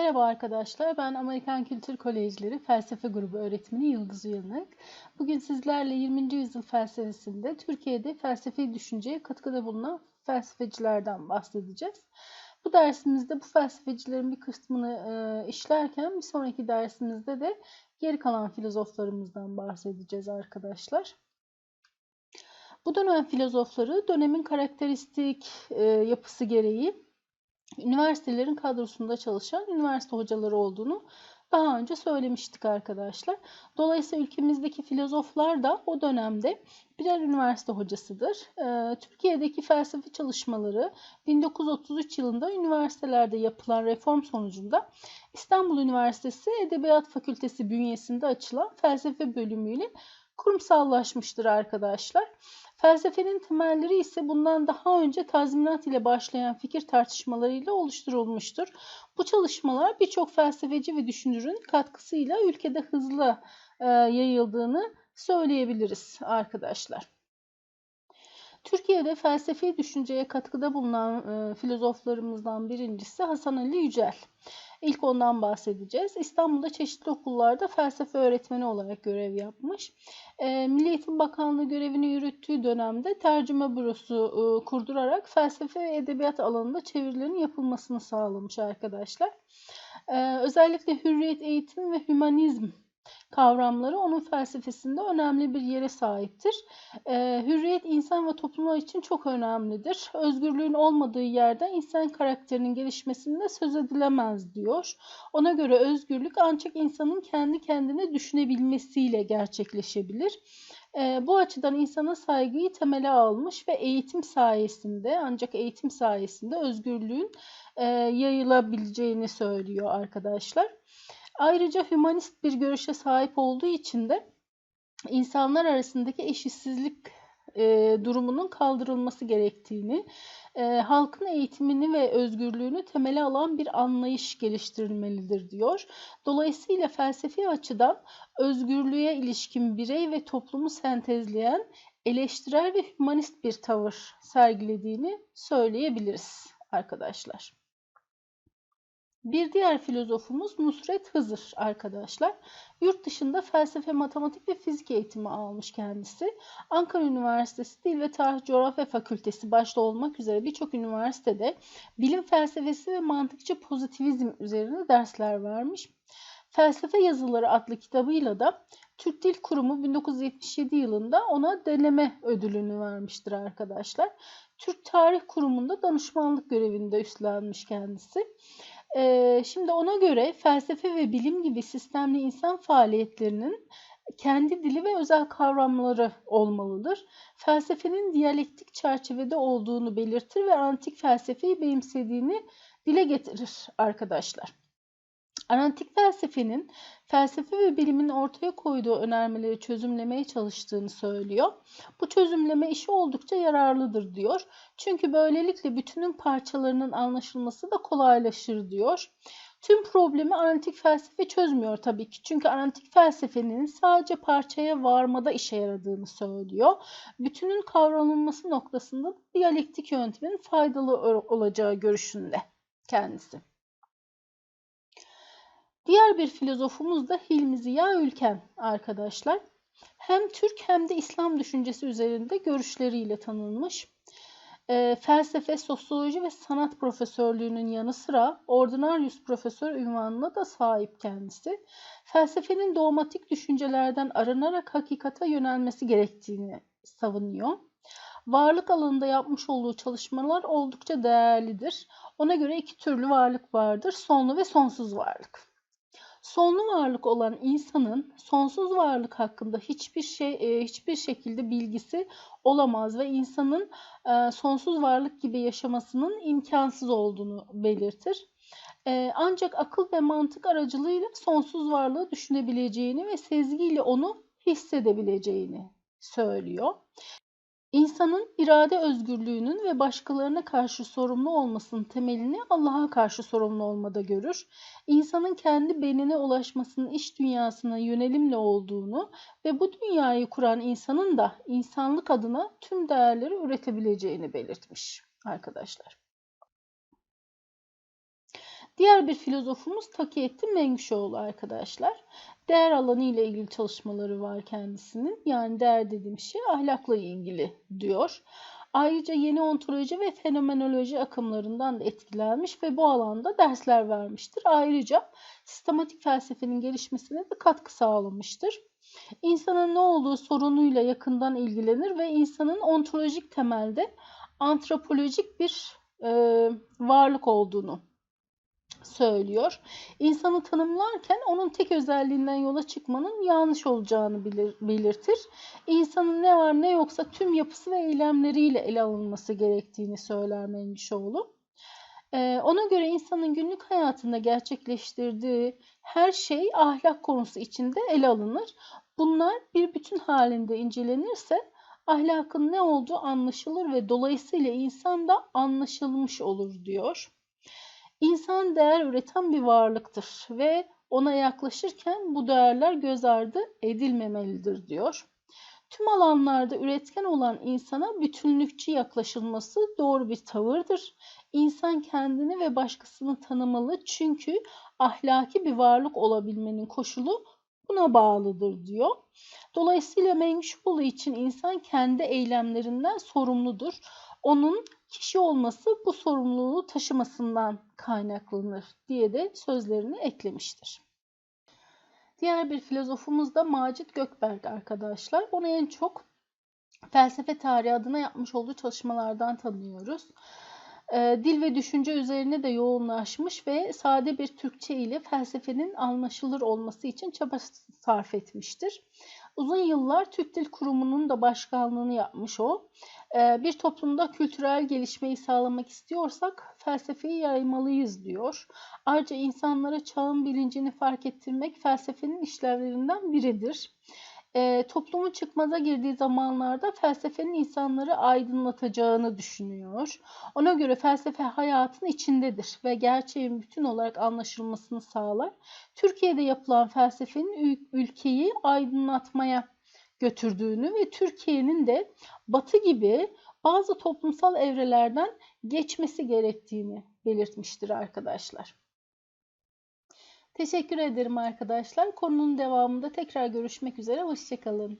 Merhaba arkadaşlar, ben Amerikan Kültür Kolejleri Felsefe Grubu öğretmeni Yıldız Uyanık. Bugün sizlerle 20. yüzyıl felsefesinde Türkiye'de felsefi düşünceye katkıda bulunan felsefecilerden bahsedeceğiz. Bu dersimizde bu felsefecilerin bir kısmını e, işlerken bir sonraki dersimizde de geri kalan filozoflarımızdan bahsedeceğiz arkadaşlar. Bu dönem filozofları dönemin karakteristik e, yapısı gereği üniversitelerin kadrosunda çalışan üniversite hocaları olduğunu daha önce söylemiştik arkadaşlar. Dolayısıyla ülkemizdeki filozoflar da o dönemde birer üniversite hocasıdır. Ee, Türkiye'deki felsefe çalışmaları 1933 yılında üniversitelerde yapılan reform sonucunda İstanbul Üniversitesi Edebiyat Fakültesi bünyesinde açılan felsefe bölümüyle kurumsallaşmıştır arkadaşlar. Felsefenin temelleri ise bundan daha önce tazminat ile başlayan fikir tartışmalarıyla oluşturulmuştur. Bu çalışmalar birçok felsefeci ve düşünürün katkısıyla ülkede hızlı e, yayıldığını söyleyebiliriz arkadaşlar. Türkiye'de felsefi düşünceye katkıda bulunan e, filozoflarımızdan birincisi Hasan Ali Yücel. İlk ondan bahsedeceğiz. İstanbul'da çeşitli okullarda felsefe öğretmeni olarak görev yapmış. E, Milli Eğitim Bakanlığı görevini yürüttüğü dönemde tercüme bürosu e, kurdurarak felsefe ve edebiyat alanında çevirilerin yapılmasını sağlamış arkadaşlar. E, özellikle hürriyet eğitim ve hümanizm kavramları onun felsefesinde önemli bir yere sahiptir. Ee, hürriyet insan ve toplumlar için çok önemlidir. Özgürlüğün olmadığı yerde insan karakterinin gelişmesinde söz edilemez diyor. Ona göre özgürlük ancak insanın kendi kendine düşünebilmesiyle gerçekleşebilir. E, bu açıdan insana saygıyı temele almış ve eğitim sayesinde ancak eğitim sayesinde özgürlüğün e, yayılabileceğini söylüyor arkadaşlar. Ayrıca hümanist bir görüşe sahip olduğu için de insanlar arasındaki eşitsizlik e, durumunun kaldırılması gerektiğini, e, halkın eğitimini ve özgürlüğünü temele alan bir anlayış geliştirilmelidir diyor. Dolayısıyla felsefi açıdan özgürlüğe ilişkin birey ve toplumu sentezleyen eleştirel ve hümanist bir tavır sergilediğini söyleyebiliriz arkadaşlar. Bir diğer filozofumuz Nusret Hızır arkadaşlar. Yurt dışında felsefe, matematik ve fizik eğitimi almış kendisi. Ankara Üniversitesi Dil ve Tarih Coğrafya Fakültesi başta olmak üzere birçok üniversitede bilim felsefesi ve mantıkçı pozitivizm üzerine dersler vermiş. Felsefe Yazıları adlı kitabıyla da Türk Dil Kurumu 1977 yılında ona deneme ödülünü vermiştir arkadaşlar. Türk Tarih Kurumu'nda danışmanlık görevinde üstlenmiş kendisi. Ee, şimdi ona göre felsefe ve bilim gibi sistemli insan faaliyetlerinin kendi dili ve özel kavramları olmalıdır. Felsefenin diyalektik çerçevede olduğunu belirtir ve antik felsefeyi benimsediğini dile getirir arkadaşlar. Antik felsefenin felsefe ve bilimin ortaya koyduğu önermeleri çözümlemeye çalıştığını söylüyor. Bu çözümleme işi oldukça yararlıdır diyor. Çünkü böylelikle bütünün parçalarının anlaşılması da kolaylaşır diyor. Tüm problemi antik felsefe çözmüyor tabii ki. Çünkü antik felsefenin sadece parçaya varmada işe yaradığını söylüyor. Bütünün kavranılması noktasında diyalektik yöntemin faydalı olacağı görüşünde kendisi. Diğer bir filozofumuz da Hilmi Ziya Ülken arkadaşlar. Hem Türk hem de İslam düşüncesi üzerinde görüşleriyle tanınmış. E, felsefe, sosyoloji ve sanat profesörlüğünün yanı sıra ordinarius profesör ünvanına da sahip kendisi. Felsefenin dogmatik düşüncelerden arınarak hakikata yönelmesi gerektiğini savunuyor. Varlık alanında yapmış olduğu çalışmalar oldukça değerlidir. Ona göre iki türlü varlık vardır. Sonlu ve sonsuz varlık. Sonlu varlık olan insanın sonsuz varlık hakkında hiçbir şey e, hiçbir şekilde bilgisi olamaz ve insanın e, sonsuz varlık gibi yaşamasının imkansız olduğunu belirtir. E, ancak akıl ve mantık aracılığıyla sonsuz varlığı düşünebileceğini ve sezgiyle onu hissedebileceğini söylüyor. İnsanın irade özgürlüğünün ve başkalarına karşı sorumlu olmasının temelini Allah'a karşı sorumlu olmada görür. İnsanın kendi benine ulaşmasının iş dünyasına yönelimle olduğunu ve bu dünyayı kuran insanın da insanlık adına tüm değerleri üretebileceğini belirtmiş arkadaşlar. Diğer bir filozofumuz Takiyettin Mengüşoğlu arkadaşlar. Değer alanı ile ilgili çalışmaları var kendisinin. Yani değer dediğim şey ahlakla ilgili diyor. Ayrıca yeni ontoloji ve fenomenoloji akımlarından da etkilenmiş ve bu alanda dersler vermiştir. Ayrıca sistematik felsefenin gelişmesine de katkı sağlamıştır. İnsanın ne olduğu sorunuyla yakından ilgilenir ve insanın ontolojik temelde antropolojik bir e, varlık olduğunu söylüyor. İnsanı tanımlarken onun tek özelliğinden yola çıkmanın yanlış olacağını bilir, belirtir. İnsanın ne var ne yoksa tüm yapısı ve eylemleriyle ele alınması gerektiğini söyler Mencişoğlu. Ee, ona göre insanın günlük hayatında gerçekleştirdiği her şey ahlak konusu içinde ele alınır. Bunlar bir bütün halinde incelenirse ahlakın ne olduğu anlaşılır ve dolayısıyla insan da anlaşılmış olur diyor. İnsan değer üreten bir varlıktır ve ona yaklaşırken bu değerler göz ardı edilmemelidir diyor. Tüm alanlarda üretken olan insana bütünlükçü yaklaşılması doğru bir tavırdır. İnsan kendini ve başkasını tanımalı çünkü ahlaki bir varlık olabilmenin koşulu buna bağlıdır diyor. Dolayısıyla Mengüşoğlu için insan kendi eylemlerinden sorumludur. Onun kişi olması bu sorumluluğu taşımasından kaynaklanır diye de sözlerini eklemiştir. Diğer bir filozofumuz da Macit Gökberk arkadaşlar. Onu en çok felsefe tarihi adına yapmış olduğu çalışmalardan tanıyoruz. Ee, dil ve düşünce üzerine de yoğunlaşmış ve sade bir Türkçe ile felsefenin anlaşılır olması için çaba sarf etmiştir. Uzun yıllar Türk Dil Kurumu'nun da başkanlığını yapmış o. Ee, bir toplumda kültürel gelişmeyi sağlamak istiyorsak felsefeyi yaymalıyız diyor. Ayrıca insanlara çağın bilincini fark ettirmek felsefenin işlevlerinden biridir e, toplumun çıkmaza girdiği zamanlarda felsefenin insanları aydınlatacağını düşünüyor. Ona göre felsefe hayatın içindedir ve gerçeğin bütün olarak anlaşılmasını sağlar. Türkiye'de yapılan felsefenin ülkeyi aydınlatmaya götürdüğünü ve Türkiye'nin de Batı gibi bazı toplumsal evrelerden geçmesi gerektiğini belirtmiştir arkadaşlar. Teşekkür ederim arkadaşlar. Konunun devamında tekrar görüşmek üzere. Hoşçakalın.